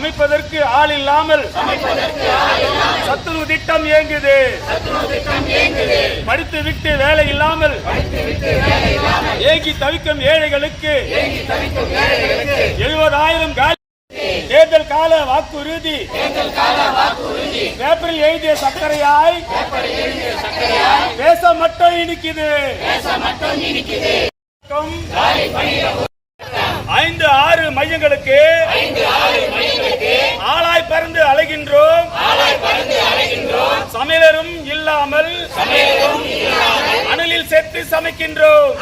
அமைப்பதற்கு ஆள் இல்லாமல் சத்துரு திட்டம் இயங்குது. படித்து விட்டு வேலை இல்லாமல் ஏங்கி தவிக்கும் ஏழைகளுக்கு எழுபதாயிரம் காலி தேர்தல் கால வாக்குறுதி. பேப்பரில் எழுதிய சர்க்கரையாய் பேச மட்டும் இனிக்குது ஐந்து ஆறு மையங்களுக்கு ஆளாய் பறந்து அலைகின்றோம் சமையலரும் இல்லாமல் அனலில் சேர்த்து சமைக்கின்றோம்.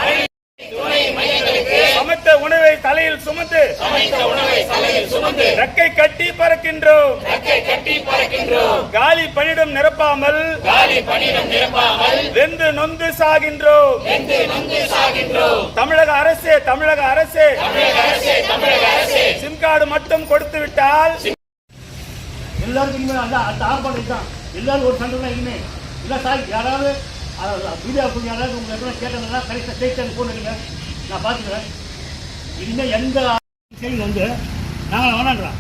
சமைத்த உணவை தலையில் சுமந்து ரெக்கை கட்டி பறக்கின்றோம். காலி பணியிடம் நிரப்பாமல் வெந்து நொந்து சாகின்றோம். தமிழக அரசே தமிழக அரசே. சிம் கார்டு மட்டும் கொடுத்து விட்டால் எல்லாருக்கும் அந்த அந்த ஆர்ப்பாட்டம் தான் எல்லாரும் ஒரு சண்டை தான் இனிமே இல்லை சார் யாராவது வீடியோ அப்படி யாராவது உங்களுக்கு எப்படி கேட்டதுனா கரெக்டாக ஸ்டேஷன் போட்டுருங்க நான் பார்த்துக்கிறேன் இனிமேல் எந்த செய்தி வந்து நாங்கள் வேணான்றோம்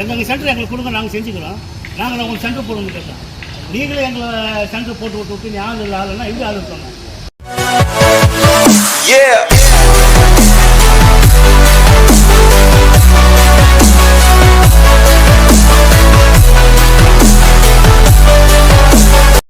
எங்கள் சென்டர் எங்களுக்கு கொடுங்க நாங்கள் செஞ்சுக்கிறோம். நாங்கள் உங்களுக்கு சென்டர் போடுவோம் கேட்டோம் நீங்களே எங்களை சென்டர் போட்டு விட்டு விட்டு ஆள் இல்லை ஆளுன்னா இங்கே ஆள் இருக்கோங்க Yeah!